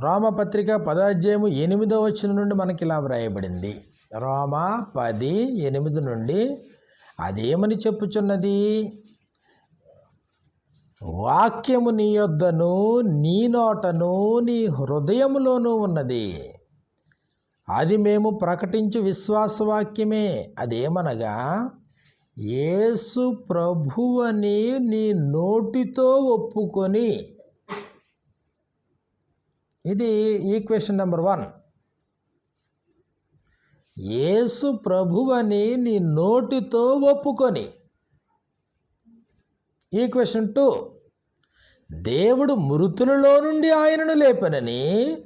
రోమపత్రిక పదాధ్యాయము ఎనిమిదో వచ్చిన నుండి మనకి ఇలా వ్రాయబడింది. రోమ పది ఎనిమిది నుండి అదేమని చెప్పుచున్నది? వాక్యము నీ యొద్దను నీ నోటను నీ హృదయములోనూ ఉన్నది. అది మేము ప్రకటించు విశ్వాసవాక్యమే. అదేమనగా యేసు ప్రభువని నీ నోటితో ఒప్పుకొని ఇది ఈక్వేషన్ నెంబర్ వన్. యేసు ప్రభువని నీ నోటితో ఒప్పుకొని. Equation two. దేవుడు మృతులలో నుండి ఆయనను లేపనని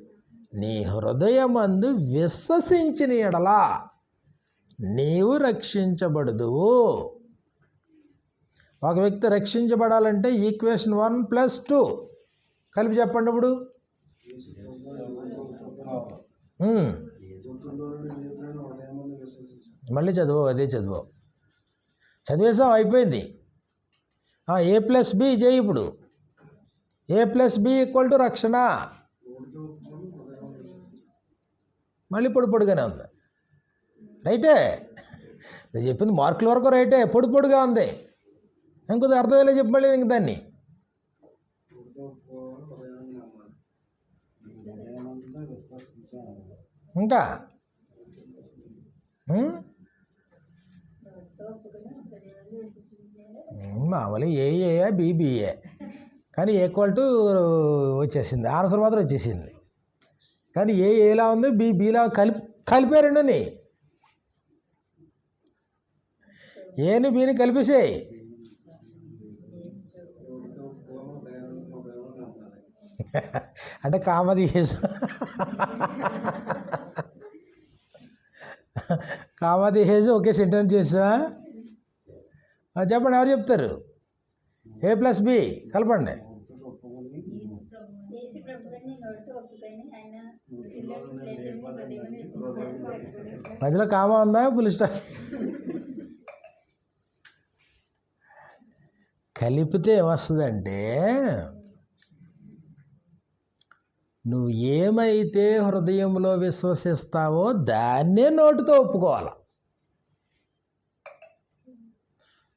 నీ హృదయమందు విశ్వసించిన ఎడలా నీవు రక్షించబడదువు. ఒక వ్యక్తి రక్షించబడాలంటే ఈక్వేషన్ వన్ ప్లస్ టూ. కలిపి చెప్పండి ఇప్పుడు. మళ్ళీ చదువు అదే చదువు. చదివేసాం అయిపోయింది. ఏ ప్లస్ బి చేయి ఇప్పుడు. A plus B equal to రక్షణ. మళ్ళీ పొడి పొడిగానే ఉంది. రైటే? నేను చెప్పింది మార్కుల వరకు రైటే పొడి పొడిగా ఉంది. ఇంకొద్ది అర్థమయ్యేలా చెప్పి మళ్ళీ ఇంక దాన్ని. ఇంకా? మామూలు ఏఏ బీబీఏ కానీ ఈక్వల్ టు వచ్చేసింది. ఆన్సర్ మాత్రం వచ్చేసింది. కానీ ఏ ఏలా ఉంది బి బీలా కలిపి కలిపారండి ఏని బీని కలిపేసేయి. అంటే కామది యేసు కామది హేజు ఒకే సెంటెన్స్ చేసా? చెప్పండి ఎవరు చెప్తారు? ఏ ప్లస్ బి కలపండి. మధ్యలో కామా ఉందా? ఫుల్ స్టాప్ కలిపితే ఏమొస్తుందంటే నువ్వు ఏమైతే హృదయంలో విశ్వసిస్తావో దాన్నే నోటితో ఒప్పుకోవాలి.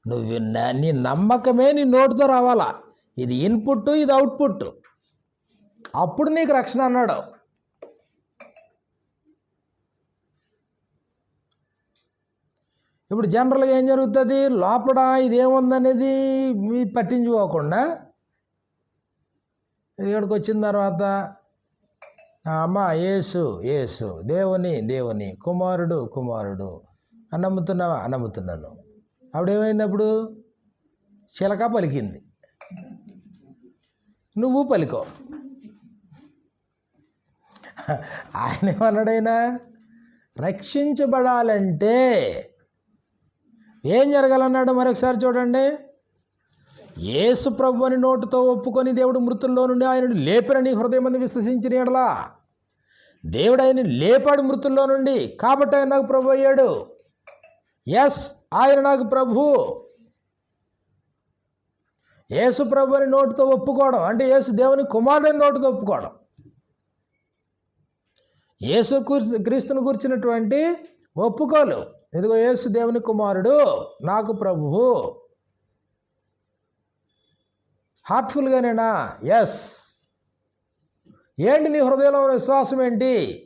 నువ్వు నా- నీ నమ్మకమే నీ నోటితో రావాలా. ఇది ఇన్పుట్ ఇది అవుట్పుట్ అప్పుడు నీకు రక్షణ అన్నాడు. ఇప్పుడు జనరల్గా ఏం జరుగుతుంది? లోపల ఇదేముందనేది మీ పట్టించుకోకుండా ఇక్కడికి వచ్చిన తర్వాత అమ్మ యేసు యేసు. దేవుని దేవుని. కుమారుడు కుమారుడు. అని నమ్ముతున్నావా అని నమ్ముతున్నాను అప్పుడు ఏమైంది అప్పుడు చిలక పలికింది. నువ్వు పలికో. ఆయన ఏమన్నాడైనా రక్షించబడాలంటే ఏం జరగాలన్నాడు మరొకసారి చూడండి. యేసు ప్రభు అని నోటుతో ఒప్పుకొని దేవుడు మృతుల్లో నుండి ఆయనను లేపినని హృదయం విశ్వసించిన ఎడలా? దేవుడు ఆయన లేపాడు మృతుల్లో నుండి. కాబట్టి ఆయన నాకు ప్రభు అయ్యాడు. ఎస్ ఆయన నాకు ప్రభు. యేసు ప్రభు అని నోటితో ఒప్పుకోవడం అంటే యేసు దేవుని కుమారుడని నోటితో ఒప్పుకోవడం. యేసు క్రీస్తుని కూర్చున్నటువంటి ఒప్పుకోలు. ఇదిగో యేసు దేవుని కుమారుడు నాకు ప్రభువు హార్ట్ఫుల్గానేనా? ఎస్ ఏంటి నీ హృదయంలో ఉన్న విశ్వాసం ఏంటి?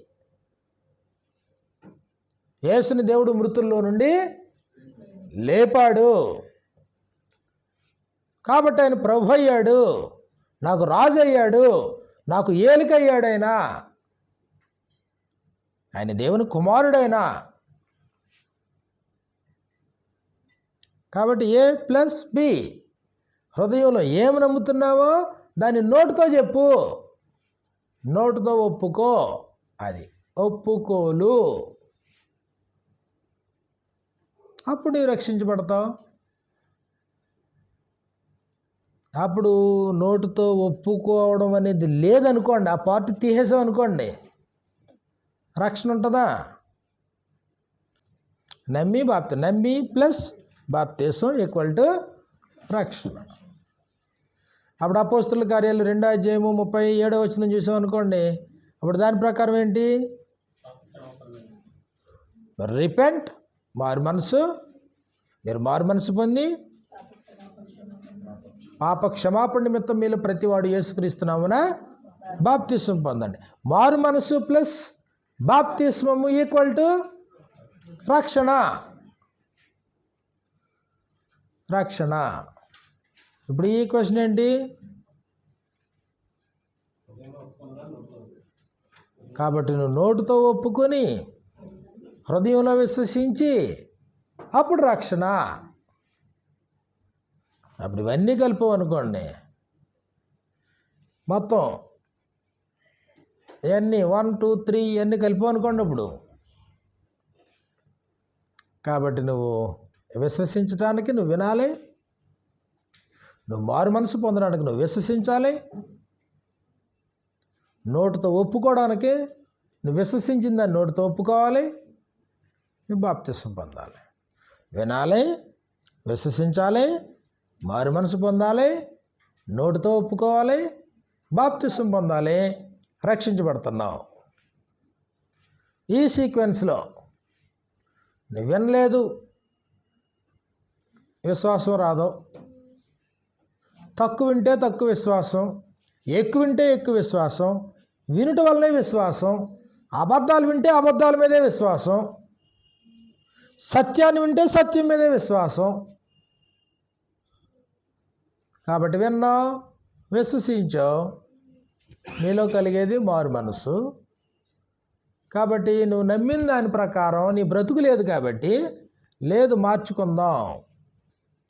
యేసుని దేవుడు మృతుల్లో నుండి లేపాడు. కాబట్టి ఆయన ప్రభు అయ్యాడు. నాకు రాజు అయ్యాడు. నాకు ఏలికయ్యాడు ఆయన. ఆయన దేవుని కుమారుడైనా. కాబట్టి ఏ ప్లస్ బి? హృదయంలో ఏమి నమ్ముతున్నావో దాన్ని నోటుతో చెప్పు. నోటుతో ఒప్పుకో. అది ఒప్పుకోలు. అప్పుడు నీవు రక్షించబడతావు. అప్పుడు నోటుతో ఒప్పుకోవడం అనేది లేదనుకోండి ఆ పార్టీ తీసేసాం అనుకోండి రక్షణ ఉంటుందా? నమ్మి బాప్తి నమ్మి ప్లస్ బాప్తీసం ఈక్వల్ టు రక్షణ. అప్పుడు అపోస్తుల కార్యాలు రెండో అధ్యాయము ముప్పై ఏడో వచ్చిన చూసాం అనుకోండి. అప్పుడు దాని ప్రకారం ఏంటి? రిపెంట్ మారు మనసు. మీరు మారు మనసు పొంది పాప క్షమాపణ నిమిత్తం మీలో ప్రతివాడు యేసుక్రీస్తున్నామున బాప్తిస్వం పొందండి. మారు మనసు ప్లస్ బాప్తిస్వము ఈక్వల్ టు రక్షణ. రక్షణ. ఇప్పుడు ఈ క్వశ్చన్ ఏంటి? కాబట్టి నువ్వు నోటుతో ఒప్పుకొని హృదయంలో విశ్వసించి అప్పుడు రక్షణ. అప్పుడు ఇవన్నీ కలిపావు అనుకోండి. మొత్తం ఇవన్నీ వన్ టూ త్రీ ఇవన్నీ కలిపి అనుకోండి ఇప్పుడు. కాబట్టి నువ్వు విశ్వసించడానికి నువ్వు వినాలి. నువ్వు మారు మనసు పొందడానికి నువ్వు విశ్వసించాలి. నోటితో ఒప్పుకోవడానికి నువ్వు విశ్వసించిన దాన్ని నోటితో ఒప్పుకోవాలి. నువ్వు బాప్తిసం పొందాలి. వినాలి విశ్వసించాలి మారు మనసు పొందాలి నోటితో ఒప్పుకోవాలి బాప్తిసం పొందాలి. రక్షించబడుతున్నావు. ఈ సీక్వెన్స్లో నువ్వు వినలేదు. విశ్వాసం రాదు. తక్కువ వింటే తక్కువ విశ్వాసం ఎక్కువ వింటే ఎక్కువ విశ్వాసం వినుట వల్లనే విశ్వాసం అబద్ధాలు వింటే అబద్ధాల మీదే విశ్వాసం సత్యాన్ని వింటే సత్యం మీదే విశ్వాసం. కాబట్టి విన్నా విశ్వసించావు నీలో కలిగేది మారు మనసు. కాబట్టి నువ్వు నమ్మిన దాని ప్రకారం నీ బ్రతుకు లేదు కాబట్టి లేదు మార్చుకుందాం.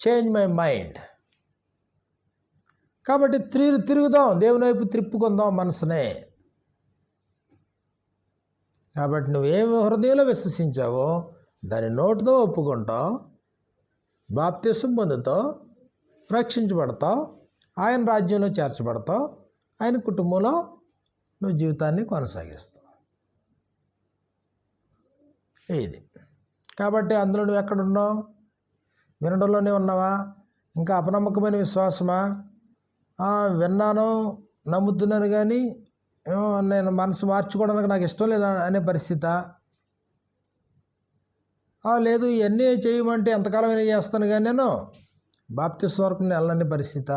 చేంజ్ మై మైండ్ కాబట్టి తిరు తిరుగుదాం దేవుని వైపు త్రిప్పుకుందాం మనసునే. కాబట్టి నువ్వేమి హృదయంలో విశ్వసించావో దాని నోటితో ఒప్పుకుంటావు బాప్తిసం పొందుతావు రక్షించబడతావు ఆయన రాజ్యంలో చేర్చబడతావు ఆయన కుటుంబంలో నువ్వు జీవితాన్ని కొనసాగిస్తావు. ఇది. కాబట్టి అందులో నువ్వు ఎక్కడున్నావు వినడంలోనే ఉన్నావా? ఇంకా అపనమ్మకమైన విశ్వాసమా? విన్నాను నమ్ముతున్నాను కానీ ఏమో నేను మనసు మార్చుకోవడానికి నాకు ఇష్టం లేదు అనే పరిస్థితి. లేదు ఇవన్నీ చేయమంటే ఎంతకాలం అయినా చేస్తాను కానీ నేను బాప్తిస్ వరకు నేను వెళ్ళని పరిస్థితి.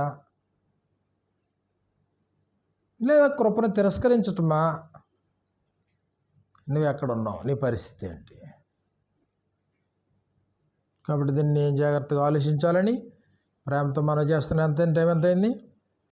లేదా కృపను తిరస్కరించటమా? నువ్వు ఎక్కడున్నావు? నీ పరిస్థితి ఏంటి? కాబట్టి దీన్ని జాగ్రత్తగా ఆలోచించాలని ప్రేమతో మనం చేస్తున్న ఎంత టైం ఎంత అయింది